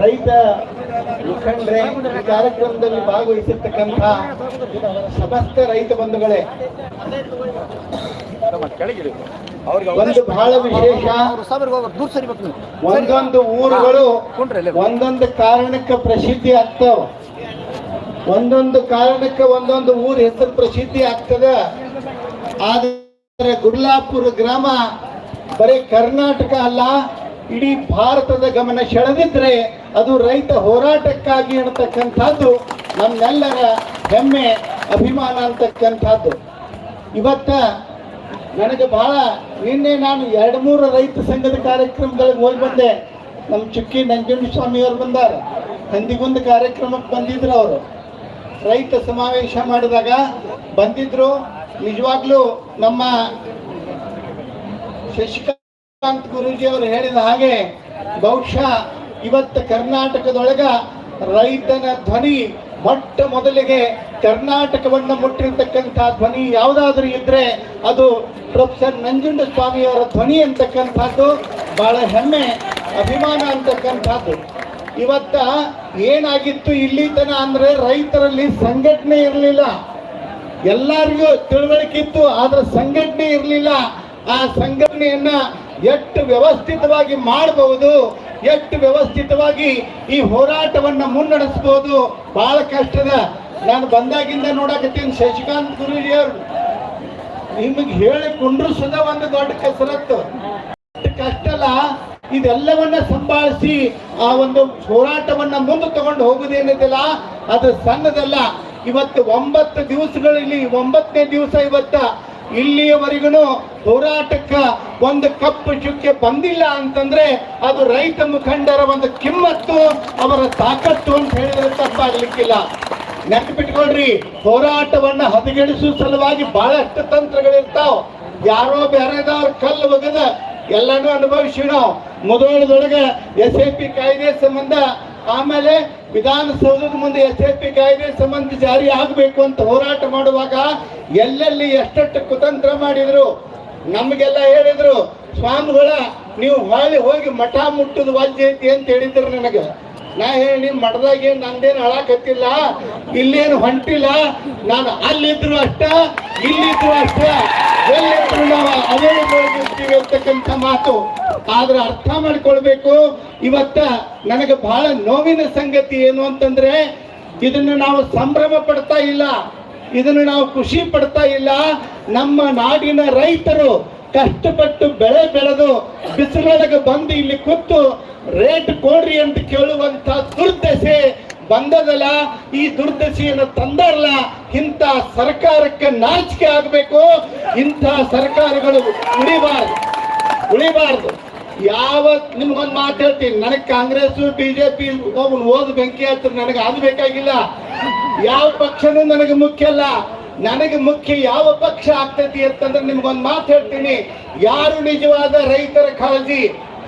ರೈತ ಮುಖಂಡ್ರೆ, ಈ ಕಾರ್ಯಕ್ರಮದಲ್ಲಿ ಭಾಗವಹಿಸಿರ್ತಕ್ಕಂಥ ಸಮಸ್ತ ರೈತ ಬಂಧುಗಳೇ, ಒಂದು ಬಹಳ ವಿಶೇಷ ಒಂದೊಂದು ಊರುಗಳು. ಒಂದೊಂದು ಕಾರಣಕ್ಕೆ ಪ್ರಸಿದ್ಧಿ ಆಗ್ತಾವ ಒಂದೊಂದು ಕಾರಣಕ್ಕೆ ಒಂದೊಂದು ಊರ ಹೆಸರು ಪ್ರಸಿದ್ಧಿ ಆಗ್ತದ ಆದ್ರೆ ಗುಡ್ಲಾಪುರ ಗ್ರಾಮ ಬರೀ ಕರ್ನಾಟಕ ಅಲ್ಲ ಇಡೀ ಭಾರತದ ಗಮನ ಸೆಳೆದಿದ್ರೆ ಅದು ರೈತ ಹೋರಾಟಕ್ಕಾಗಿ ಅನ್ನತಕ್ಕಂಥದ್ದು ನಮ್ಮೆಲ್ಲರ ಹೆಮ್ಮೆ, ಅಭಿಮಾನ ಅಂತಕ್ಕಂಥದ್ದು. ಇವತ್ತ ನನಗೆ ಬಹಳ ನಿನ್ನೆ ನಾನು ಎರಡು ಮೂರು ರೈತ ಸಂಘದ ಕಾರ್ಯಕ್ರಮಗಳಿಗೆ ಹೋಗಿ ಬಂದೆ. ನಮ್ಮ ಚುಕ್ಕಿ ನಂಜುಂಡಸ್ವಾಮಿ ಅವರು ಬಂದಾರ. ಹಂದಿಗುಂದ ಕಾರ್ಯಕ್ರಮಕ್ಕೆ ಬಂದಿದ್ರು ಅವರು. ರೈತ ಸಮಾವೇಶ ಮಾಡಿದಾಗ ಬಂದಿದ್ರು. ನಿಜವಾಗ್ಲೂ ನಮ್ಮ ಶಶಿಕಾಂತ್ ಗುರುಜಿ ಅವರು ಹೇಳಿದ ಹಾಗೆ, ಬಹುಶಃ ಇವತ್ತು ಕರ್ನಾಟಕದೊಳಗ ರೈತನ ಧ್ವನಿ ಮೊಟ್ಟ ಮೊದಲಿಗೆ ಕರ್ನಾಟಕವನ್ನು ಮುಟ್ಟಿರ್ತಕ್ಕಂಥ ಧ್ವನಿ ಯಾವುದಾದ್ರೂ ಇದ್ರೆ ಅದು ಪ್ರೊಫೆಸರ್ ನಂಜುಂಡ ಸ್ವಾಮಿಯವರ ಧ್ವನಿ ಅಂತಕ್ಕಂಥದ್ದು ಬಹಳ ಹೆಮ್ಮೆ, ಅಭಿಮಾನ ಅಂತಕ್ಕಂಥದ್ದು. ಇವತ್ತ ಏನಾಗಿತ್ತು ಇಲ್ಲಿ ತನ ಅಂದ್ರೆ ರೈತರಲ್ಲಿ ಸಂಘಟನೆ ಇರಲಿಲ್ಲ. ಎಲ್ಲರಿಗೂ ತಿಳುವಳಿಕೆ ಇತ್ತು, ಆದ್ರೆ ಸಂಘಟನೆ ಇರಲಿಲ್ಲ. ಆ ಸಂಘಟನೆಯನ್ನ ಎಷ್ಟು ವ್ಯವಸ್ಥಿತವಾಗಿ ಮಾಡಬಹುದು, ಎಷ್ಟು ವ್ಯವಸ್ಥಿತವಾಗಿ ಈ ಹೋರಾಟವನ್ನು ಮುನ್ನಡೆಸಬಹುದು, ಬಹಳ ಕಷ್ಟದ. ನಾನು ಬಂದಾಗಿಂದ ನೋಡಕತ್ತೀನಿ ಶಶಿಕಾಂತ್ ಗುರೂಜಿ ಅವರು ನಿಮಗೆ ಹೇಳಿ ಕುಂಡ್ರಿಸೋದ ಒಂದು ದೊಡ್ಡ ಕಸರತ್ತು. ಕಷ್ಟ ಅಲ್ಲ, ಇದೆಲ್ಲವನ್ನ ಸಂಭಾಳಿಸಿ ಆ ಒಂದು ಹೋರಾಟವನ್ನ ಮುಂದೆ ತಗೊಂಡು ಹೋಗುದೇನಿದೆಯಲ್ಲ ಅದು ಸಣ್ಣದಲ್ಲ. ಇವತ್ತು ಒಂಬತ್ತು ದಿವಸಗಳಲ್ಲಿ, ಒಂಬತ್ತನೇ ದಿವಸ ಇವತ್ತ ಇಲ್ಲಿಯವರೆಗೂ ಹೋರಾಟಕ್ಕ ಒಂದು ಕಪ್ಪು ಚುಕ್ಕೆ ಬಂದಿಲ್ಲ ಅಂತಂದ್ರೆ ಅದು ರೈತ ಮುಖಂಡರ ಒಂದು ಕಿಮ್ಮತ್ತು, ಅವರ ತಾಕತ್ತು ಅಂತ ಹೇಳಿದ್ರೆ ತಪ್ಪಾಗ್ಲಿಕ್ಕಿಲ್ಲ. ನೆನಪಿಟ್ಕೊಳ್ರಿ, ಹೋರಾಟವನ್ನ ಹದಗೆಡಿಸುವ ಸಲುವಾಗಿ ಬಹಳಷ್ಟು ತಂತ್ರಗಳಿರ್ತಾವ. ಯಾರೋ ಬೇರೆದವ್ರ ಕಲ್ಲು ಒಗದ ಎಲ್ಲಾನು ಅನುಭವಿಸಿ ನಾವು ಎಸ್ ಎ ಪಿ ಕಾಯ್ದೆ ಸಂಬಂಧ ಆಮೇಲೆ ವಿಧಾನಸೌಧದ ಮುಂದೆ ಎಸ್ ಎ ಪಿ ಕಾಯ್ದೆ ಸಂಬಂಧ ಜಾರಿ ಆಗಬೇಕು ಅಂತ ಹೋರಾಟ ಮಾಡುವಾಗ ಎಲ್ಲೆಲ್ಲಿ ಎಷ್ಟೆಷ್ಟು ಕುತಂತ್ರ ಮಾಡಿದ್ರು, ನಮಗೆಲ್ಲ ಹೇಳಿದ್ರು, ಸ್ವಾಮಿಗಳ, ನೀವು ಹೊಳೆ ಹೋಗಿ ಮಠ ಮುಟ್ಟದ ವಾಜ್ಯ ಐತಿ ಅಂತ ಹೇಳಿದ್ರು ನನಗೆ. ನಾ ಹೇಳಿ ಮಠದಾಗ ಏನ್ ನಂದೇನು ಅಳಾಕತ್ತಿಲ್ಲ ಇಲ್ಲೇನು ಹೊಂಟಿಲ್ಲ. ನಾನು ಅಲ್ಲಿದ್ರು ಅಷ್ಟ, ಇಲ್ಲಿದ್ರು ಅಷ್ಟ. ಎಲ್ಲಿದ್ರು ನಾವು ಅದೇ ಬೆಳೆದಿರ್ತೀವಿ ಅಂತಕ್ಕಂಥ ಮಾತು. ಆದ್ರೆ ಅರ್ಥ ಮಾಡ್ಕೊಳ್ಬೇಕು. ಇವತ್ತ ನನಗೆ ಬಹಳ ನೋವಿನ ಸಂಗತಿ ಏನು ಅಂತಂದ್ರೆ, ಇದನ್ನು ನಾವು ಸಂಭ್ರಮ ಪಡ್ತಾ ಇಲ್ಲ. ಇದನ್ನು ನಾವು ಖುಷಿ ಪಡ್ತಾ ಇಲ್ಲ. ನಮ್ಮ ನಾಡಿನ ರೈತರು ಕಷ್ಟಪಟ್ಟು ಬೆಳೆ ಬೆಳೆದು ಬಿಸಿಲೊಳಗೆ ಬಂದು ಇಲ್ಲಿ ಕೂತು ರೇಟ್ ಕೊಡ್ರಿ ಅಂತ ಕೇಳುವಂತ ದುರ್ದಶೆ ಬಂದದಲ್ಲ, ಈ ದುರ್ದಶೆಯನ್ನು ತಂದಾರಲ್ಲ, ಇಂಥ ಸರ್ಕಾರಕ್ಕೆ ನಾಚಿಕೆ ಆಗಬೇಕು, ಇಂಥ ಸರ್ಕಾರಗಳು ಉಳಿಬಾರ್ದು ಉಳಿಬಾರ್ದು. ಯಾವ ನಿಮ್ಗೊಂದು ಮಾತು ಹೇಳ್ತೀನಿ, ನನಗೆ ಕಾಂಗ್ರೆಸ್ ಬಿಜೆಪಿ ಒಬ್ಬನು ಓದ್ ಬೆಂಕಿ ಹತ್ರ ನನಗೆ ಅದು ಬೇಕಾಗಿಲ್ಲ. ಯಾವ ಪಕ್ಷನೂ ನನಗೆ ಮುಖ್ಯ ಅಲ್ಲ. ನನಗೆ ಮುಖ್ಯ ಯಾವ ಪಕ್ಷ ಆಗ್ತೈತಿ ಅಂತಂದ್ರೆ ನಿಮ್ಗೊಂದು ಮಾತು ಹೇಳ್ತೀನಿ. ಯಾರು ನಿಜವಾದ ರೈತರ ಕಾಳಜಿ?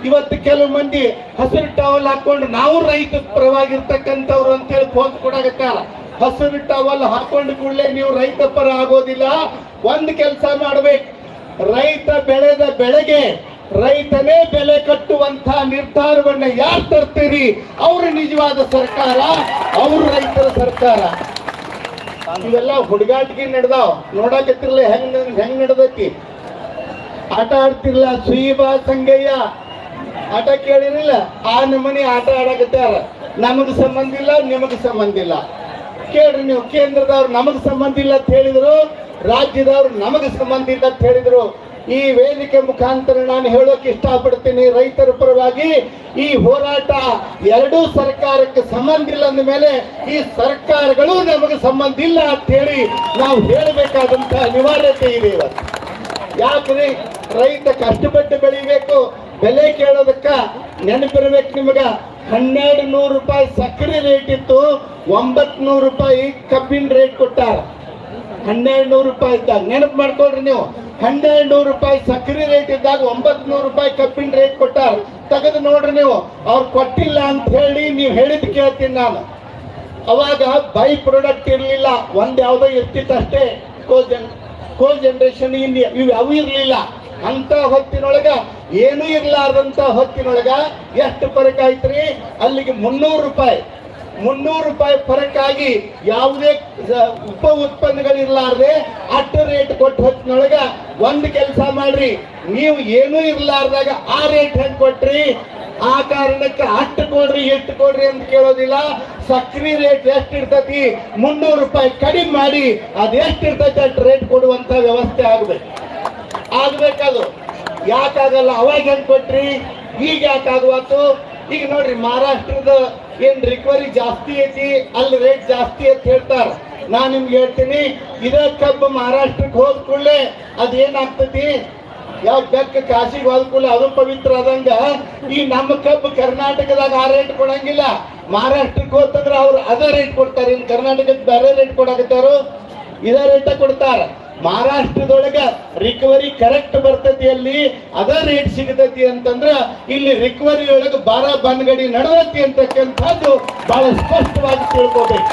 ಇವತ್ತು ಕೆಲವು ಮಂದಿ ಹಸಿರು ಟವಲ್ ಹಾಕೊಂಡು ನಾವು ರೈತ ಪರವಾಗಿರ್ತಕ್ಕಂಥವ್ರು ಅಂತೇಳಿ ಪೋಸ್ ಕೊಡಾಕತ್ತಾರ. ಹಸಿರು ಟವಲ್ ಹಾಕೊಂಡು ಕೂಡಲೇ ನೀವು ರೈತ ಪರ ಆಗೋದಿಲ್ಲ. ಒಂದು ಕೆಲಸ ಮಾಡ್ಬೇಕು. ರೈತ ಬೆಳೆದ ಬೆಳೆಗೆ ರೈತನೇ ಬೆಲೆ ಕಟ್ಟುವಂತ ನಿರ್ಧಾರವನ್ನ ಯಾರು ತರ್ತೀರಿ? ಅವರು ನಿಜವಾದ ಸರ್ಕಾರ, ಅವರು ರೈತರ ಸರ್ಕಾರ. ಇವೆಲ್ಲ ಹುಡುಗಾಟಿಗೆ ನಡೆದಾವ್. ನೋಡಕತ್ತಿರ್ಲ ಹೆಂಗ್ ಹೆಂಗ್ ನಡ್ದೈತಿ? ಆಟ ಆಡ್ತಿರ್ಲ? ಸುಯಿಬಾ ಸಂಗಯ್ಯ? ಆಟ ಕೇಳಿರಲಿಲ್ಲ ಆ ನಮನಿ ಆಟ ಆಡಕತ್ತಾರ ನಮಗ್ ಸಂಬಂಧ ಇಲ್ಲ, ನಿಮಗ್ ಸಂಬಂಧ ಇಲ್ಲ. ಕೇಳ್ರಿ ನೀವು, ಕೇಂದ್ರದವ್ರು ನಮಗ್ ಸಂಬಂಧ ಇಲ್ಲ ಅಂತ ಹೇಳಿದ್ರು, ರಾಜ್ಯದವ್ರು ನಮಗ್ ಸಂಬಂಧ ಇಲ್ಲ ಅಂತ ಹೇಳಿದ್ರು. ಈ ವೇದಿಕೆ ಮುಖಾಂತರ ನಾನು ಹೇಳೋಕೆ ಇಷ್ಟಪಡ್ತೀನಿ ರೈತರ ಪರವಾಗಿ ಈ ಹೋರಾಟ ಎರಡೂ ಸರ್ಕಾರಕ್ಕೆ ಸಂಬಂಧ ಇಲ್ಲ ಅಂದ ಮೇಲೆ ಈ ಸರ್ಕಾರಗಳು ನಮಗೆ ಸಂಬಂಧ ಇಲ್ಲ ಅಂತ ನಾವು ಹೇಳಬೇಕಾದಂತ ಅನಿವಾರ್ಯತೆ ಇದೆ ಇವತ್ತು. ಯಾಕ್ರಿ? ರೈತ ಕಷ್ಟಪಟ್ಟು ಬೆಳಿಬೇಕು, ಬೆಲೆ ಕೇಳೋದಕ್ಕ ನೆನಪಿರ್ಬೇಕು ನಿಮಗ. ಹನ್ನೆರಡು ನೂರು ರೂಪಾಯಿ ಸಕ್ಕರೆ ರೇಟ್ ಇತ್ತು ಒಂಬತ್ ನೂರು ರೂಪಾಯಿ ಕಬ್ಬಿನ ರೇಟ್ ಕೊಟ್ಟಾರ. ಹನ್ನೆರಡು ನೂರು ರೂಪಾಯಿ ಇದ್ದಾಗ ನೆನಪು ಮಾಡ್ಕೊಳ್ರಿ ನೀವು. ಹನ್ನೆರಡು ನೂರು ರೂಪಾಯಿ ಸಕ್ಕರೆ ರೇಟ್ ಇದ್ದಾಗ ಒಂಬತ್ ನೂರು ರೂಪಾಯಿ ಕಬ್ಬಿನ ರೇಟ್ ಕೊಟ್ಟಾರ. ತೆಗೆದು ನೋಡ್ರಿ ನೀವು, ಅವ್ರು ಕೊಟ್ಟಿಲ್ಲ ಅಂತ ಹೇಳಿ ನೀವು ಹೇಳಿದ್ ಕೇಳ್ತೀನಿ ನಾನು. ಅವಾಗ ಬೈ ಪ್ರಾಡಕ್ಟ್ ಇರಲಿಲ್ಲ, ಒಂದ್ ಯಾವ್ದೋ ಇರ್ತಿತ್ತು ಅಷ್ಟೇ ಕೋ ಜನ್ ಕೋ ಜನರೇಷನ್ ಇನ್ ಇವು ಅವು ಇರಲಿಲ್ಲ. ಅಂತ ಹೊತ್ತಿನೊಳಗ ಏನೂ ಇರ್ಲಾರ್ದಂತ ಹೊತ್ತಿನೊಳಗ ಎಷ್ಟು ಫರಕ್ ಆಯ್ತ್ರಿ? ಅಲ್ಲಿಗೆ ಮುನ್ನೂರು ರೂಪಾಯಿ. ಮುನ್ನೂರು ರೂಪಾಯಿ ಫರಕ್ ಆಗಿ ಯಾವುದೇ ಉಪ ಉತ್ಪನ್ನಗಳಿರ್ಲಾರ್ದೆ ಅಟ್ಟು ರೇಟ್ ಕೊಟ್ಟ ಹೊತ್ತಿನೊಳಗ ಒಂದ್ ಕೆಲಸ ಮಾಡ್ರಿ. ನೀವು ಏನೂ ಇರ್ಲಾರ್ದಾಗ ಆ ರೇಟ್ ಹೆಂಗ್ ಕೊಟ್ರಿ? ಆ ಕಾರಣಕ್ಕೆ ಅಷ್ಟು ಕೊಡ್ರಿ, ಎಷ್ಟು ಕೊಡ್ರಿ ಅಂತ ಕೇಳೋದಿಲ್ಲ. ಸಕ್ರಿ ರೇಟ್ ಎಷ್ಟು ಇರ್ತತಿ? ಮುನ್ನೂರು ರೂಪಾಯಿ ಕಡಿಮೆ ಮಾಡಿ, ಅದ್ ಎಷ್ಟು ಇರ್ತೈತಿ ಅಷ್ಟು ರೇಟ್ ಕೊಡುವಂತ ವ್ಯವಸ್ಥೆ ಆಗ್ಬೇಕು. ಆಗ್ಬೇಕದು. ಯಾಕಾಗಲ್ಲ ಅವಾಗ ಹೆಂಗ್ ಕೊಟ್ರಿ? ಈಗ ಯಾಕಾಗುವತ್ತು ಈಗ ನೋಡ್ರಿ, ಮಹಾರಾಷ್ಟ್ರದ ಏನ್ ರಿಕವರಿ ಜಾಸ್ತಿ ಐತಿ, ಅಲ್ಲಿ ರೇಟ್ ಜಾಸ್ತಿ ಅಂತ ಹೇಳ್ತಾರ. ನಾನ್ ನಿಮ್ಗೆ ಹೇಳ್ತೀನಿ, ಇದೇ ಕಬ್ಬು ಮಹಾರಾಷ್ಟ್ರಕ್ಕೆ ಹೋದ ಕೂಡಲೇ ಅದೇನಾಗ್ತತಿ? ಯಾವ ಬೆಕ್ಕ ಕಾಶಿಗೆ ಹೋದ ಕೂಡಲೇ ಅದು ಪವಿತ್ರ ಆದಂಗ ಈ ನಮ್ಮ ಕಬ್ಬು ಕರ್ನಾಟಕದಾಗ ಆ ರೇಟ್ ಕೊಡಂಗಿಲ್ಲ. ಮಹಾರಾಷ್ಟ್ರಕ್ಕೆ ಹೋತಂದ್ರೆ ಅವ್ರು ಅದೇ ರೇಟ್ ಕೊಡ್ತಾರೆ. ಇನ್ನು ಕರ್ನಾಟಕಕ್ಕೆ ಬೇರೆ ರೇಟ್ ಕೊಡಕತ್ತಾರು? ಇದೇ ರೇಟ ಕೊಡ್ತಾರ. ಮಹಾರಾಷ್ಟ್ರದೊಳಗ ರಿಕವರಿ ಕರೆಕ್ಟ್ ಬರ್ತತಿ ಅಲ್ಲಿ, ಅದ ರೇಟ್ ಸಿಗತೈತಿ ಅಂತಂದ್ರ ಇಲ್ಲಿ ರಿಕವರಿ ಒಳಗೆ ಬಾರ ಬಂದ್ಗಡಿ ನಡೆದತಿ ಅಂತಕ್ಕಂಥದ್ದು ಬಹಳ ಸ್ಪಷ್ಟವಾಗಿ ತಿಳ್ಕೋಬೇಕು.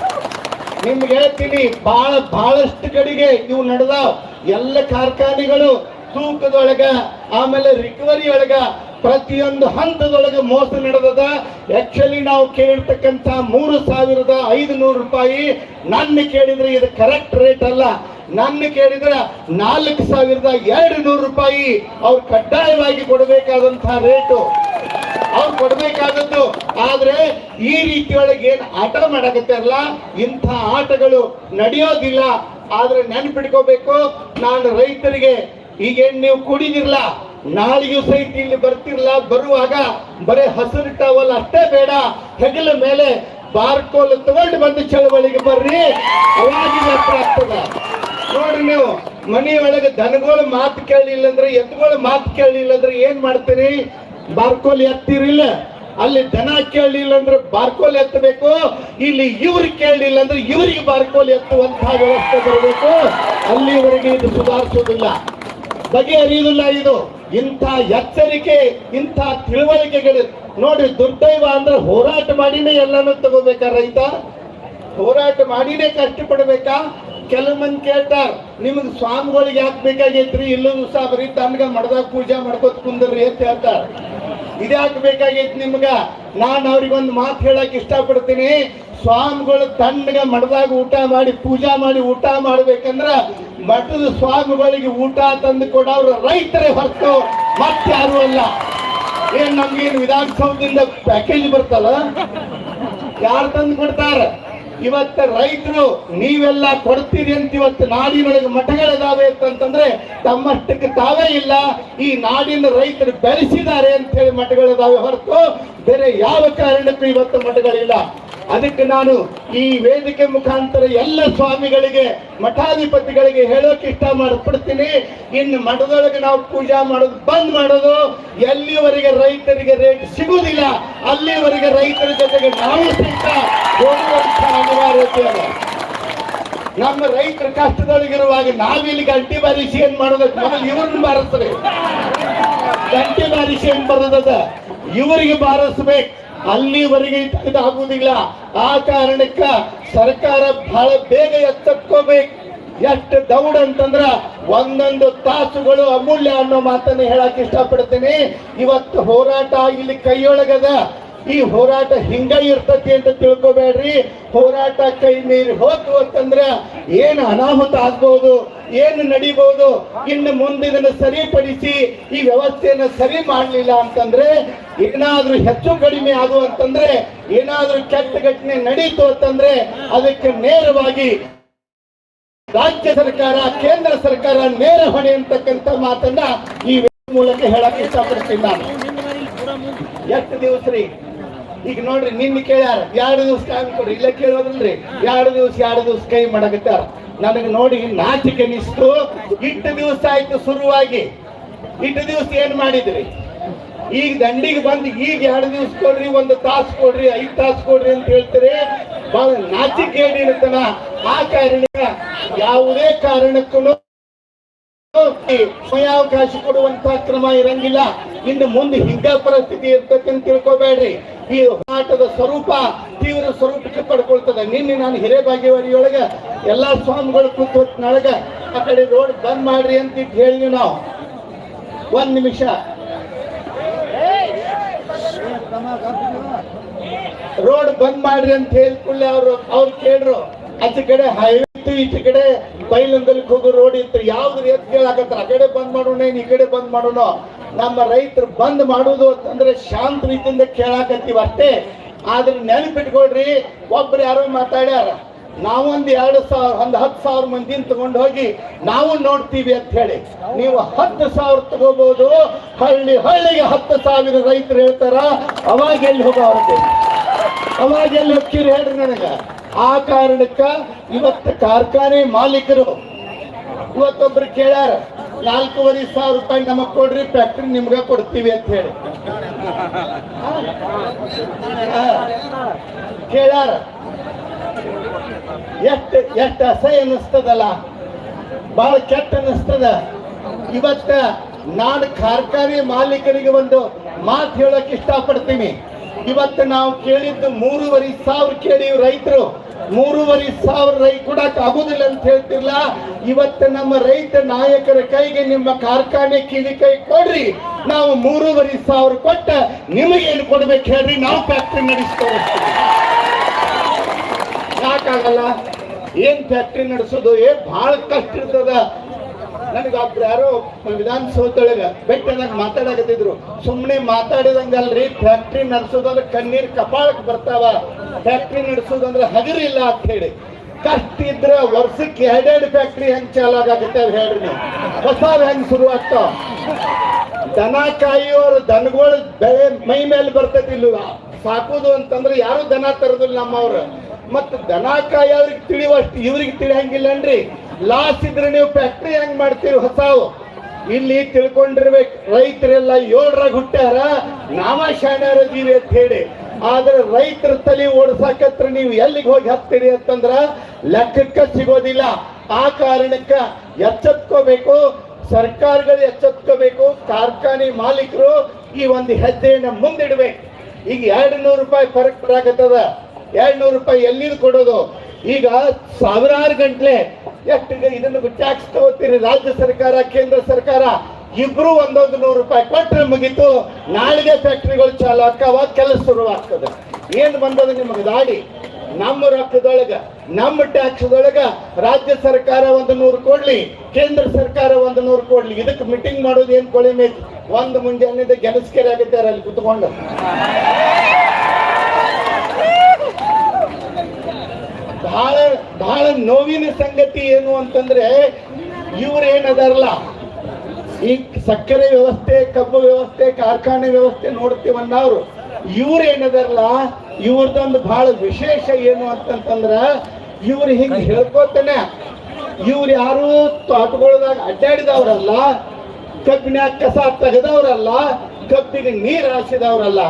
ನಿಮ್ಗೆ ಹೇಳ್ತೀನಿ ಬಹಳ ಬಹಳಷ್ಟು ಕಡೆಗೆ ಇವು ನಡೆದಾವ್ ಎಲ್ಲ ಕಾರ್ಖಾನೆಗಳು ತೂಕದೊಳಗ, ಆಮೇಲೆ ರಿಕವರಿ ಒಳಗ ಪ್ರತಿಯೊಂದು ಹಂತದೊಳಗ ಮೋಸ ನಡೆದದ. ಆಕ್ಚುಲಿ ನಾವು ಕೇಳಿರ್ತಕ್ಕಂಥ ಮೂರು ಸಾವಿರದ ಐದು ನೂರು ರೂಪಾಯಿ, ನನ್ನ ಕೇಳಿದ್ರೆ ಇದು ಕರೆಕ್ಟ್ ರೇಟ್ ಅಲ್ಲ. ನನ್ನ ಕೇಳಿದ್ರೆ ನಾಲ್ಕು ಸಾವಿರದ ಎರಡು ನೂರು ರೂಪಾಯಿ ಅವ್ರು ಕಡ್ಡಾಯವಾಗಿ ಕೊಡಬೇಕಾದಂತಹ ರೇಟು. ಅವ್ರು ಕೊಡಬೇಕಾದದ್ದು. ಆದ್ರೆ ಈ ರೀತಿಯೊಳಗೆ ಏನ್ ಆಟ ಮಾಡಕತ್ತಾರಲ್ಲ ಇಂಥ ಆಟಗಳು ನಡೆಯೋದಿಲ್ಲ. ಆದ್ರೆ ನೆನ್ಪಿಟ್ಕೋಬೇಕು, ನಾನು ರೈತರಿಗೆ, ಈಗೇನ್ ನೀವು ಕುಡಿದಿರ್ಲ ನಾಳೆಯೂ ಸಹಿತ ಇಲ್ಲಿ ಬರ್ತಿರ್ಲ, ಬರುವಾಗ ಬರೀ ಹಸಿರು ಟವಲ್ ಅಷ್ಟೇ ಬೇಡ. ಹೆಗಲ ಮೇಲೆ ಬಾರ್ಕೋಲ್ ತಗೊಂಡು ಬಂದು ಚಳವಳಿಗೆ ಬರ್ರಿ. ಅವಾಗ ಮಾತ್ರ ಆಗ್ತದ. ನೋಡ್ರಿ ನೀವು ಮನೆಯೊಳಗೆ ದನಗಳು ಮಾತು ಕೇಳಲಿಲ್ಲ ಅಂದ್ರೆ ಎತ್ತುಗಳು ಮಾತು ಕೇಳಲಿಲ್ಲ ಅಂದ್ರೆ ಏನ್ ಮಾಡ್ತೀರಿ ಬಾರ್ಕೋಲ್ ಎತ್ತಿರಿಲ್ಲ ಅಲ್ಲಿ ದನ ಕೇಳಲಿಲ್ಲ ಅಂದ್ರೆ ಬಾರ್ಕೋಲ್ ಎತ್ತಬೇಕು, ಇಲ್ಲಿ ಇವ್ರು ಕೇಳಲಿಲ್ಲ ಅಂದ್ರೆ ಇವರಿಗೆ ಬಾರ್ಕೋಲ್ ಎತ್ತುವಂತಹ ವ್ಯವಸ್ಥೆ ಬರಬೇಕು. ಅಲ್ಲಿವರೆಗೆ ಇದು ಸುಧಾರಿಸೋದಿಲ್ಲ ಬಗೆಹರಿಯುವುದಿಲ್ಲ ಇದು. ಇಂಥ ಎಚ್ಚರಿಕೆ, ಇಂಥ ತಿಳುವಳಿಕೆಗಳು. ನೋಡ್ರಿ, ದುರ್ದೈವ ಅಂದ್ರೆ ಹೋರಾಟ ಮಾಡಿನೇ ಎಲ್ಲಾನು ತಗೋಬೇಕಾ ರೈತ? ಹೋರಾಟ ಮಾಡಿನೇ ಕಷ್ಟಪಡ್ಬೇಕಾ? ಕೆಲವು ಮಂದಿ ಕೇಳ್ತಾರ, ನಿಮ್ಗೆ ಸ್ವಾಮಿಗಳಿಗೆ ಯಾಕೆ ಬೇಕಾಗೈತ್ರಿ? ಇಲ್ಲೊಂದು ಸಹ ಬರೀ ತನ್ಗ ಮಡ್ದಾಗ ಪೂಜೆ ಮಾಡ್ಕೋತ ಕುಂದ್ರಿ ಅಂತ ಹೇಳ್ತಾರ. ಇದ್ಯಾಕೆ ಬೇಕಾಗೈತಿ ನಿಮ್ಗ? ನಾನು ಅವ್ರಿಗೊಂದು ಮಾತು ಹೇಳಕ್ ಇಷ್ಟಪಡ್ತೀನಿ. ಸ್ವಾಮಿಗಳು ತಣ್ಣಗ ಮಡದಾಗ ಊಟ ಮಾಡಿ, ಪೂಜಾ ಮಾಡಿ ಊಟ ಮಾಡ್ಬೇಕಂದ್ರ ಮಠದ ಸ್ವಾಮಿಗಳಿಗೆ ಊಟ ತಂದು ಕೊಡೋರು ರೈತರೇ ಹೊರತು ಮತ್ತಾರು ಅಲ್ಲ. ಏನ್ ನಮ್ಗೇನು ವಿಧಾನಸೌಧದಿಂದ ಪ್ಯಾಕೇಜ್ ಬರ್ತಲ್ಲ? ಯಾರು ತಂದು ಕೊಡ್ತಾರ? ಇವತ್ತ ರೈತರು ನೀವೆಲ್ಲ ಕೊಡ್ತೀರಿ ಅಂತ ಇವತ್ತು ನಾಡಿನೊಳಗೆ ಮಠಗಳಿದಾವೆ ಅಂತಂದ್ರೆ ತಮ್ಮಷ್ಟಕ್ಕೆ ತಾವೇ ಇಲ್ಲ. ಈ ನಾಡಿನ ರೈತರು ಬೆಳೆಸಿದ್ದಾರೆ ಅಂತ ಹೇಳಿ ಮಠಗಳಿದಾವೆ ಹೊರತು ಬೇರೆ ಯಾವ ಕಾರಣಕ್ಕೂ ಇವತ್ತು ಮಠಗಳಿಲ್ಲ. ಅದಕ್ಕೆ ನಾನು ಈ ವೇದಿಕೆ ಮುಖಾಂತರ ಎಲ್ಲ ಸ್ವಾಮಿಗಳಿಗೆ, ಮಠಾಧಿಪತಿಗಳಿಗೆ ಹೇಳೋಕೆ ಇಷ್ಟ ಮಾಡ್ಬಿಡ್ತೀನಿ ಇನ್ನು ಮಠದೊಳಗೆ ನಾವು ಪೂಜಾ ಮಾಡೋದು, ಬಂದ್ ಮಾಡೋದು, ಎಲ್ಲಿವರೆಗೆ ರೈತರಿಗೆ ರೇಟ್ ಸಿಗುವುದಿಲ್ಲ, ಅಲ್ಲಿವರೆಗೆ ರೈತರ ಜೊತೆಗೆ ನಾವು ಸಹಿತ ಹೋಗುವಂತ ಅನಿವಾರ್ಯತೆ ಅಲ್ಲ ನಮ್ಮ ರೈತರ ಕಷ್ಟದೊಳಗಿರುವಾಗ ನಾವಿಲ್ಲಿ ಗಂಟೆ ಬಾರಿಸಿ ಏನ್ ಮಾಡೋದಕ್ಕೆ ಮೊದಲು ಇವ್ರನ್ನ ಬಾರಿಸ್ರಿ. ಗಂಟೆ ಬಾರಿಸಿ ಏನ್ ಬರೋದದ ಇವರಿಗೆ ಬಾರಿಸ್ಬೇಕು. ಅಲ್ಲಿವರೆಗೆ ಇದಾಗುವುದಿಲ್ಲ ಆ ಕಾರಣಕ್ಕ ಸರ್ಕಾರ ಬಹಳ ಬೇಗ ಎತ್ತಕೋಬೇಕು. ಎಷ್ಟು ದೌಡ್ ಅಂತಂದ್ರ ಒಂದೊಂದು ತಾಸುಗಳು ಅಮೂಲ್ಯ ಅನ್ನೋ ಮಾತನ್ನ ಹೇಳಕ್ ಇಷ್ಟಪಡ್ತೀನಿ. ಇವತ್ತು ಹೋರಾಟ ಇಲ್ಲಿ ಕೈಯೊಳಗದ. ಈ ಹೋರಾಟ ಹಿಂಗ ಇರ್ತತಿ ಅಂತ ತಿಳ್ಕೊಬೇಡ್ರಿ. ಹೋರಾಟ ಕೈ ಮೀರಿ ಹೋತು ಅಂತಂದ್ರ ಏನು ಅನಾಹುತ ಆಗ್ಬೋದು ಏನು ನಡಿಬಹುದು ಇನ್ನು ಮುಂದಿನ ಸರಿಪಡಿಸಿ ಈ ವ್ಯವಸ್ಥೆಯನ್ನು ಸರಿ ಮಾಡಲಿಲ್ಲ ಅಂತಂದ್ರೆ ಏನಾದ್ರೂ ಹೆಚ್ಚು ಕಡಿಮೆ ಆಗು ಅಂತಂದ್ರೆ ಏನಾದ್ರೂ ಕೆಟ್ಟ ಘಟನೆ ನಡೀತು ಅಂತಂದ್ರೆ ಅದಕ್ಕೆ ನೇರವಾಗಿ ರಾಜ್ಯ ಸರ್ಕಾರ ಕೇಂದ್ರ ಸರ್ಕಾರ ನೇರ ಹೊಣೆ ಅಂತಕ್ಕಂಥ ಮಾತನ್ನ ಈ ಮೂಲಕ ಹೇಳಕ್ ಇಷ್ಟಪಡ್ತೀನಿ ನಾನು. ಎಷ್ಟು ದಿವಸ ರೀ? ಈಗ ನೋಡ್ರಿ, ನಿನ್ನೆ ಕೇಳ್ಯಾರ, ಎರಡು ದಿವಸ ಟೈಮ್ ಕೊಡ್ರಿ. ಇಲ್ಲ ಕೇಳೋದಿಲ್ರಿ. ಎರಡು ದಿವಸ ಎರಡು ದಿವಸ ಕೈ ಮಾಡಕತ್ತಾರ ನನಗೆ ನೋಡಿ ನಾಚಿಕೆ ನಿಷ್ಠು ಇಟ್ಟು ದಿವಸ ಆಯ್ತು ಶುರುವಾಗಿ. ಇಟ್ಟು ದಿವಸ ಏನ್ ಮಾಡಿದ್ರಿ? ಈಗ ದಂಡಿಗೆ ಬಂದು ಈಗ ಎರಡು ದಿವಸ ಕೊಡ್ರಿ, ಒಂದು ತಾಸು ಕೊಡ್ರಿ, ಐದು ತಾಸು ಕೊಡ್ರಿ ಅಂತ ಹೇಳ್ತಾರೆ. ಬಹಳ ನಾಚಿಕೆ ಏನಿರುತ್ತನ ಆ ಕಾರಣ ಯಾವುದೇ ಕಾರಣಕ್ಕೂ ಸಮಯಾವಕಾಶ ಕೊಡುವಂತ ಕ್ರಮ ಇರಂಗಿಲ್ಲ. ಇನ್ನು ಮುಂದೆ ಹಿಂಗ ಪರಿಸ್ಥಿತಿ ಇರ್ತಕ್ಕಂತ ತಿಳ್ಕೊಬೇಡ್ರಿ. ಈ ಹೋರಾಟದ ಸ್ವರೂಪ ತೀವ್ರ ಸ್ವರೂಪಕ್ಕೆ ಪಡ್ಕೊಳ್ತದೆ. ನಿನ್ನೆ ನಾನು ಹಿರೇಬಾಗೇವಾಡಿಯೊಳಗ ಎಲ್ಲಾ ಸ್ವಾಮಿಗಳು ಕೂತು ಹೊತ್ತಿನೊಳಗ ಆ ಕಡೆ ರೋಡ್ ಬಂದ್ ಮಾಡ್ರಿ ಅಂತ ಹೇಳಿ ನಾವು. ಒಂದ್ ನಿಮಿಷ. ರೋಡ್ ಬಂದ್ ಮಾಡ್ರಿ ಅಂತ ಹೇಳ್ಕೊಳ್ಳಿ ಅವ್ರು ಅವ್ರು ಕೇಳ್ರು. ಅದ್ರ ಕಡೆ ಹೈವೇ ಈಚೆ ಕಡೆ ಬೈಲಂದಲ್ಲಿ ಹೋಗೋ, ರೋಡ್ ಇತ್ತು. ಯಾವ್ದು ಎತ್ ಕೇಳಾಕತ್ತಾರ? ಆ ಕಡೆ ಬಂದ್ ಮಾಡೋಣ ಈ ಕಡೆ ಬಂದ್ ಮಾಡೋಣ. ನಮ್ಮ ರೈತರು ಬಂದ್ ಮಾಡೋದು ಅಂತಂದ್ರೆ ಶಾಂತ ರೀತಿಯಿಂದ ಕೇಳಾಕತ್ತೀವಿ ಅಷ್ಟೇ. ಆದ್ರೆ ನೆನಪಿಟ್ಕೊಳ್ರಿ, ಒಬ್ರು ಯಾರೋ ಮಾತಾಡ್ಯಾರ ನಾವೊಂದ್ ಎರಡು ಸಾವಿರ, ಒಂದ್ ಹತ್ತು ಸಾವಿರ ಮಂದಿನ ತಗೊಂಡು ಹೋಗಿ ನಾವು ನೋಡ್ತೀವಿ ಅಂತ ಹೇಳಿ. ನೀವು ಹತ್ತು ಸಾವಿರ ತಗೋಬಹುದು ಹಳ್ಳಿ ಹಳ್ಳಿಗೆ ಹತ್ತು ಸಾವಿರ ರೈತರು ಹೇಳ್ತಾರ, ಅವಾಗ ಎಲ್ಲಿ ಹೋಗೋ ಅವ್ರಿಗೆ? ಅವಾಗ ಎಲ್ಲಿ ಹೋಗ್ತೀರಿ ಹೇಳ್ರಿ ನನಗ? ಆ ಕಾರಣಕ್ಕ ಇವತ್ತು ಕಾರ್ಖಾನೆ ಮಾಲೀಕರು ಇವತ್ತೊಬ್ರು ಕೇಳ್ಯಾರ, ನಾಲ್ಕೂವರೆ ಸಾವಿರ ರೂಪಾಯಿ ನಮಗ್ ಕೊಡ್ರಿ ಫ್ಯಾಕ್ಟ್ರಿ ನಿಮ್ಗ ಕೊಡ್ತೀವಿ ಅಂತ ಹೇಳಿ. ಕೇಳ್ಯಾರ. ಎಷ್ಟು ಎಷ್ಟು ಅಸಹ್ಯ ಅನ್ನಿಸ್ತದಲ್ಲ ಬಹಳ ಕೆಟ್ಟ ಅನ್ನಿಸ್ತದ. ಇವತ್ತ ನಾನು ಕಾರ್ಖಾನೆ ಮಾಲೀಕರಿಗೆ ಒಂದು ಮಾತು ಹೇಳಕ್ ಇಷ್ಟಪಡ್ತೀನಿ. ಇವತ್ತು ನಾವು ಕೇಳಿದ್ದು ಮೂರುವರೆ ಸಾವಿರ ಕೇಳಿ ರೈತರು. ಮೂರುವರೆ ಸಾವಿರ ರೈ ಕೂಡ ಆಗುದಿಲ್ಲ ಅಂತ ಹೇಳ್ತಿರ್ಲ? ಇವತ್ತು ನಮ್ಮ ರೈತ ನಾಯಕರ ಕೈಗೆ ನಿಮ್ಮ ಕಾರ್ಖಾನೆ ಕಿವಿ ಕೈ ಕೊಡ್ರಿ. ನಾವು ಮೂರುವರೆ ಸಾವಿರ ಕೊಟ್ಟ ನಿಮಗೇನು ಕೊಡ್ಬೇಕು ಹೇಳ್ರಿ? ನಾವು ಫ್ಯಾಕ್ಟ್ರಿ ನಡೆಸ್ತೇವೆ. ಯಾಕಾಗಲ್ಲ? ಏನ್ ಫ್ಯಾಕ್ಟ್ರಿ ನಡೆಸೋದು? ಏನ್ ಬಹಳ ಕಷ್ಟ ಇರ್ತದ. ನನಗೆ ಒಬ್ರು ಯಾರೋ ವಿಧಾನಸೌಧದೊಳಗ ಬೆಟ್ಟದಾಗ ಮಾತಾಡಕತ್ತಿದ್ರು. ಸುಮ್ಮನೆ ಮಾತಾಡಿದಂಗಲ್ರಿ ಫ್ಯಾಕ್ಟ್ರಿ ನಡೆಸೋದಂದ್ರೆ ಕಣ್ಣೀರ್ ಕಪಾಳಕ್ಕೆ ಬರ್ತಾವ. ಫ್ಯಾಕ್ಟ್ರಿ ನಡೆಸೋದಂದ್ರೆ ಹಗರಿಲ್ಲ ಅಂತ ಹೇಳಿ. ಕಷ್ಟ ಇದ್ರೆ ವರ್ಷಕ್ಕೆ ಎರಡೆರಡು ಫ್ಯಾಕ್ಟ್ರಿ ಹೆಂಗ್ ಚಾಲಾಗತ್ತೆ ಹೇಳ್ರಿ ನೀವು. ಹೊಸ ಹೆಂಗ್ ಶುರು ಆಗ್ತಾವ ದನ ಕಾಯಿಯವರು ದನಗಳು ಬೆಳೆ ಮೈ ಮೇಲೆ ಬರ್ತೈತಿ ಇಲ್ಲ ಸಾಕುದು ಅಂತಂದ್ರೆ ಯಾರು ದನ ತರದಿಲ್ಲ ನಮ್ಮವ್ರು. ಮತ್ ದನ ಅವ್ರಿಗೆ ತಿಳಿಯುವಷ್ಟು ಇವ್ರಿಗೆ ತಿಳಿಯಂಗಿಲ್ಲನ್ರಿ. ಲಾಸ್ ಇದ್ರೆ ನೀವು ಫ್ಯಾಕ್ಟ್ರಿ ಹೆಂಗ್ ಮಾಡ್ತೀರಿ ಹೊಸಾವು? ಇಲ್ಲಿ ತಿಳ್ಕೊಂಡಿರ್ಬೇಕು. ರೈತರೆಲ್ಲ ಏಳರಾಗ ಹುಟ್ಟ್ಯಾರ? ನಾವ ಶಾಣ್ಯಾರದೀವಿ ಅಂತ ಹೇಳಿ. ಆದ್ರೆ ರೈತರ ತಲೆ ಓಡಿಸಾಕತ್ರ ನೀವು ಎಲ್ಲಿಗೆ ಹೋಗಿ ಹತ್ತೀರಿ ಅಂತಂದ್ರ ಲೆಕ್ಕಕ್ಕ ಸಿಗೋದಿಲ್ಲ. ಆ ಕಾರಣಕ್ಕ ಎಚ್ಚೆತ್ಕೋಬೇಕು. ಸರ್ಕಾರಗಳು ಎಚ್ಚೆತ್ಕೋಬೇಕು. ಕಾರ್ಖಾನೆ ಮಾಲೀಕರು ಈ ಒಂದು ಹೆಜ್ಜೆಯನ್ನ ಮುಂದಿಡ್ಬೇಕು. ಈಗ ಎರಡು ನೂರು ರೂಪಾಯಿ ಫರಕ್ ಬರಾಕತ್ತದ. ಎರಡು ನೂರು ರೂಪಾಯಿ ಎಲ್ಲಿದ್ ಕೊಡೋದು? ಈಗ ಸಾವಿರಾರು ಗಂಟ್ಲೆ ಎಷ್ಟು ಇದನ್ನು ಟ್ಯಾಕ್ಸ್ ತಗೋತೀರಿ ರಾಜ್ಯ ಸರ್ಕಾರ, ಕೇಂದ್ರ ಸರ್ಕಾರ, ಇಬ್ರು ಒಂದೊಂದು ನೂರು ರೂಪಾಯಿ ಕೊಟ್ಟರೆ ಮುಗೀತು. ನಾಳೆಗೆ ಫ್ಯಾಕ್ಟ್ರಿಗಳು ಚಾಲು ಅವ ಕೆಲಸ ಶುರು ಆಗ್ತದೆ ಏನ್ ಬಂದದ ನಿಮಗೆ ದಾಡಿ? ನಮ್ಮ ರೊಕ್ಕದೊಳಗ, ನಮ್ಮ ಟ್ಯಾಕ್ಸ್ದೊಳಗ ರಾಜ್ಯ ಸರ್ಕಾರ ಒಂದು ನೂರು ಕೊಡ್ಲಿ, ಕೇಂದ್ರ ಸರ್ಕಾರ ಒಂದು ನೂರು ಕೊಡ್ಲಿ. ಇದಕ್ಕೆ ಮೀಟಿಂಗ್ ಮಾಡೋದು ಏನು ಕೊಳಿಮೆ? ಒಂದು ಮುಂಜಾನೆ ಗೆಲಸ್ಕೆರೆ ಆಗುತ್ತೆ ಅಲ್ಲಿ ಕುತ್ಕೊಂಡು? ಬಹಳ ಬಹಳ ನೋವಿನ ಸಂಗತಿ ಏನು ಅಂತಂದ್ರೆ ಇವ್ರೇನದಾರಲ್ಲ ಈ ಸಕ್ಕರೆ ವ್ಯವಸ್ಥೆ, ಕಬ್ಬು ವ್ಯವಸ್ಥೆ, ಕಾರ್ಖಾನೆ ವ್ಯವಸ್ಥೆ ನೋಡ್ತೀವನ್ನ ಅವರು. ಇವ್ರೇನದಾರಲ್ಲ ಇವ್ರದೊಂದು ಬಹಳ ವಿಶೇಷ ಏನು ಅಂತಂತಂದ್ರ ಇವ್ರು ಹಿಂಗ್ ಹೇಳ್ಕೋತಾನೆ, ಇವ್ರು ಯಾರು ತೋಟಗೊಳದಾಗ ಅಡ್ಡಾಡಿದವ್ರಲ್ಲ, ಕಬ್ಬಿನ್ಯಾಗ ಕಸ ತೆಗೆದವ್ರಲ್ಲ, ಕಬ್ಬಿಗೆ ನೀರ್ ಹಾಸಿದವ್ರಲ್ಲ.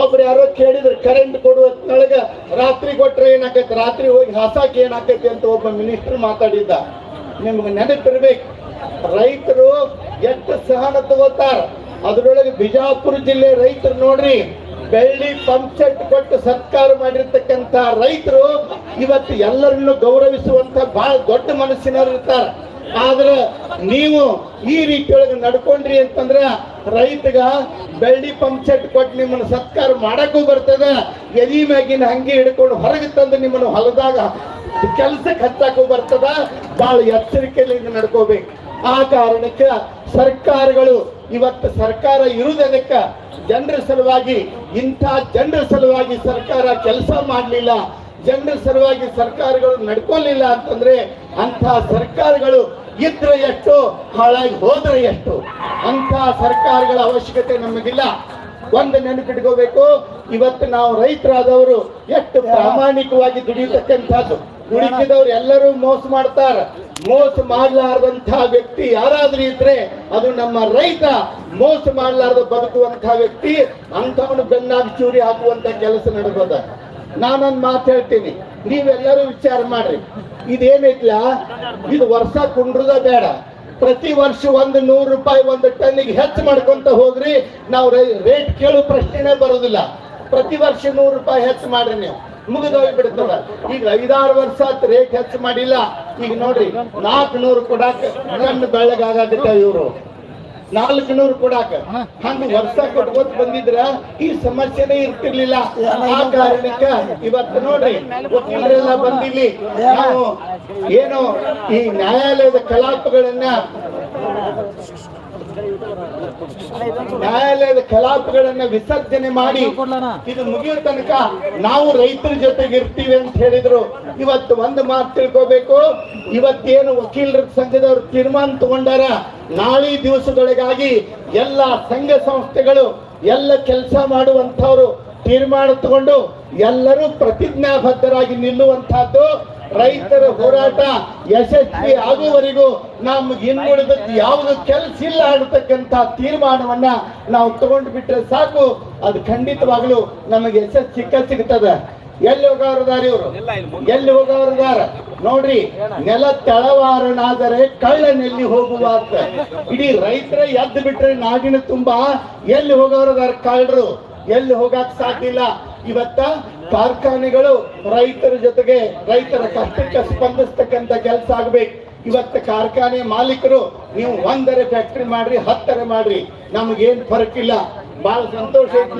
ಒಬ್ರು ಯಾರೋ ಕೇಳಿದ್ರು ಕರೆಂಟ್ ಕೊಡುವತ್ನೊಳಗ ರಾತ್ರಿ ಕೊಟ್ರೆ ಏನಾಕೈತಿ? ರಾತ್ರಿ ಹೋಗಿ ಹಾಸಾಕಿ ಏನಾಕೈತಿ ಅಂತ ಒಬ್ಬ ಮಿನಿಸ್ಟರ್ ಮಾತಾಡಿದ್ದ. ನಿಮ್ಗೆ ನೆನಪಿರ್ಬೇಕು, ರೈತರು ಎಷ್ಟು ಸಹನ ತಗೋತಾರ? ಅದ್ರೊಳಗೆ ಬಿಜಾಪುರ ಜಿಲ್ಲೆ ರೈತರು ನೋಡ್ರಿ ಬೆಳ್ಳಿ ಪಂಪ್ ಸೆಟ್ ಕೊಟ್ಟು ಸತ್ಕಾರ ಮಾಡಿರ್ತಕ್ಕಂಥ ರೈತರು ಇವತ್ತು ಎಲ್ಲರನ್ನು ಗೌರವಿಸುವಂತ ಬಹಳ ದೊಡ್ಡ ಮನಸ್ಸಿನವ್ರು ಇರ್ತಾರೆ. ಆದ್ರೆ ನೀವು ಈ ರೀತಿಯೊಳಗೆ ನಡ್ಕೊಂಡ್ರಿ ಅಂತಂದ್ರೆ ರೈತಗ ಬೆಳ್ಳಿ ಪಂಪ್ ಸೆಟ್ ಕೊಟ್ಟು ನಿಮ್ಮನ್ನ ಸತ್ಕಾರ ಮಾಡಕ್ಕೂ ಬರ್ತದೆ. ಎದಿ ಮ್ಯಾಗಿನ ಹಂಗೆ ಹಿಡ್ಕೊಂಡು ಹೊರಗೆ ತಂದು ನಿಮ್ಮನ್ನು ಹೊಲದಾಗ ಕೆಲಸಕ್ಕೆ ಹಚ್ಚಾಕೂ ಬರ್ತದ. ಬಹಳ ಎಚ್ಚರಿಕೆಯಲ್ಲಿ ನಡ್ಕೋಬೇಕು. ಆ ಕಾರಣಕ್ಕೆ ಸರ್ಕಾರಗಳು ಇವತ್ತು ಸರ್ಕಾರ ಇರುವುದಕ್ಕೆ ಜನರ ಸಲುವಾಗಿ ಇಂಥ ಜನರ ಸಲುವಾಗಿ ಸರ್ಕಾರ ಕೆಲಸ ಮಾಡಲಿಲ್ಲ, ಜನರ ಸಲುವಾಗಿ ಸರ್ಕಾರಗಳು ನಡ್ಕೊಳ್ಳಿಲ್ಲ ಅಂತಂದ್ರೆ ಅಂಥ ಸರ್ಕಾರಗಳು ಇದ್ರೆ ಎಷ್ಟು, ಹಾಳಾಗಿ ಹೋದ್ರೆ ಎಷ್ಟು? ಅಂಥ ಸರ್ಕಾರಗಳ ಅವಶ್ಯಕತೆ ನಮಗಿಲ್ಲ. ಒಂದು ನೆನಪಿಟ್ಕೋಬೇಕು, ಇವತ್ತು ನಾವು ರೈತರಾದವರು ಎಷ್ಟು ಪ್ರಾಮಾಣಿಕವಾಗಿ ದುಡಿಯತಕ್ಕಂಥದ್ದು ದುಡಿಕಿದವ್ರು ಎಲ್ಲರೂ ಮೋಸ ಮಾಡ್ತಾರ. ಮೋಸ ಮಾಡಲಾರ್ದಂತಹ ವ್ಯಕ್ತಿ ಯಾರಾದ್ರೂ ಇದ್ರೆ ಅದು ನಮ್ಮ ರೈತ. ಮೋಸ ಮಾಡಲಾರ್ದ ಬದುಕುವಂತಹ ವ್ಯಕ್ತಿ, ಅಂಥವನು ಬೆನ್ನಾಗಿ ಚೂರಿ ಹಾಕುವಂತ ಕೆಲಸ ನಡೆದ ನಾನೊಂದು ಮಾತು ಹೇಳ್ತೀನಿ. ನೀವೆಲ್ಲರೂ ವಿಚಾರ ಮಾಡ್ರಿ. ಇದೇನೈತ್ಲ? ಇದು ವರ್ಷ ಕುಂಡ್ರದ ಬೇಡ. ಪ್ರತಿ ವರ್ಷ ಒಂದು ನೂರು ರೂಪಾಯಿ ಒಂದು ಟನ್ನಿಗೆ ಹೆಚ್ಚು ಮಾಡ್ಕೊಂತ ಹೋಗ್ರಿ. ನಾವು ರೇಟ್ ಕೇಳೋ ಪ್ರಶ್ನೆನೇ ಬರೋದಿಲ್ಲ. ಪ್ರತಿ ವರ್ಷ ನೂರು ರೂಪಾಯಿ ಹೆಚ್ಚು ಮಾಡ್ರಿ ನೀವು. ಮುಗಿದೋಗಿ ಬಿಡ್ತದ ಈಗ ಐದಾರು ವರ್ಷ ರೇಟ್ ಹೆಚ್ಚು ಮಾಡಿಲ್ಲ. ಈಗ ನೋಡ್ರಿ ನಾಲ್ಕು ನೂರು ಕೊಡಾಕ ಕಣ್ಣು ಬೆಳ್ಳಗಾಗತ್ತ ಇವರು. ನಾಲ್ಕು ನೂರು ಕೊಡಾಕ. ಹಂಗ ವರ್ಷ ಕೊಟ್ಕೋತ್ ಬಂದಿದ್ರ ಈ ಸಮಸ್ಯೆನೇ ಇರ್ತಿರ್ಲಿಲ್ಲ. ಆ ಕಾರಣಕ್ಕ ಇವತ್ತು ನೋಡ್ರಿ, ವಕೀಲರೆಲ್ಲ ಬಂದಿಲ್ಲಿ ನಾವು ಏನು ಈ ನ್ಯಾಯಾಲಯದ ಕಲಾಪಗಳನ್ನ ನ್ಯಾಯಾಲಯದ ಕಲಾಪಗಳನ್ನ ವಿಸರ್ಜನೆ ಮಾಡಿ ಇದು ಮುಗಿಯೋ ತನಕ ನಾವು ರೈತರ ಜೊತೆಗೆ ಇರ್ತೀವಿ ಅಂತ ಹೇಳಿದ್ರು. ಇವತ್ತು ಒಂದು ಮಾತು ತಿಳ್ಕೋಬೇಕು. ಇವತ್ತೇನು ವಕೀಲರ ಸಂಘದವರು ತೀರ್ಮಾನ ತಗೊಂಡಾರ ನಾಳೆ ದಿವಸದೊಳಗಾಗಿ ಎಲ್ಲ ಸಂಘ ಸಂಸ್ಥೆಗಳು ಎಲ್ಲ ಕೆಲಸ ಮಾಡುವಂತವ್ರು ತೀರ್ಮಾನ ತಗೊಂಡು ಎಲ್ಲರೂ ಪ್ರತಿಜ್ಞಾಬದ್ಧರಾಗಿ ನಿಲ್ಲುವಂತಹದ್ದು ರೈತರ ಹೋರಾಟ ಯಶಸ್ವಿ ಆಗುವವರೆಗೂ ನಮ್ಗೆ ಇನ್ನುಳಿದದ್ದು ಯಾವುದು ಕೆಲಸ ಇಲ್ಲ ಅನ್ನತಕ್ಕಂತ ತೀರ್ಮಾನವನ್ನ ನಾವು ತಗೊಂಡು ಬಿಟ್ರೆ ಸಾಕು. ಅದು ಖಂಡಿತವಾಗ್ಲೂ ನಮಗೆ ಯಶಸ್ಸು ಸಿಕ್ಕ ಸಿಗ್ತದೆ. ಎಲ್ಲಿ ಹೋಗವ್ರದಾರ ಇವರು? ಎಲ್ಲಿ ಹೋಗವ್ರದಾರ ನೋಡ್ರಿ, ನೆಲ ತಳವಾರನಾದರೆ ಕಳ್ಳನೆಲ್ಲಿ ಹೋಗುವ ಅಂತ. ಇಡೀ ರೈತರ ಎದ್ದ ಬಿಟ್ರೆ ನಾಡಿನ ತುಂಬಾ. ಎಲ್ಲಿ ಹೋಗವ್ರದಾರ ಕಳ್ಳರು? ಎಲ್ಲಿ ಹೋಗಕ್ ಸಾಧ್ಯ ಇಲ್ಲ? ಇವತ್ತ ಕಾರ್ಖಾನೆಗಳು ರೈತರ ಜೊತೆಗೆ ರೈತರ ಕಷ್ಟಕ್ಕೆ ಸ್ಪಂದಿಸ್ತಕ್ಕಂತ ಕೆಲಸ ಆಗ್ಬೇಕು. ಇವತ್ತು ಕಾರ್ಖಾನೆ ಮಾಲೀಕರು ನೀವು ಒಂದರೆ ಫ್ಯಾಕ್ಟ್ರಿ ಮಾಡ್ರಿ, ಹತ್ತರ ಮಾಡ್ರಿ. ನಮಗೇನು ಫರಕ್ ಇಲ್ಲ ಬಹಳ ಸಂತೋಷ ಐತಿ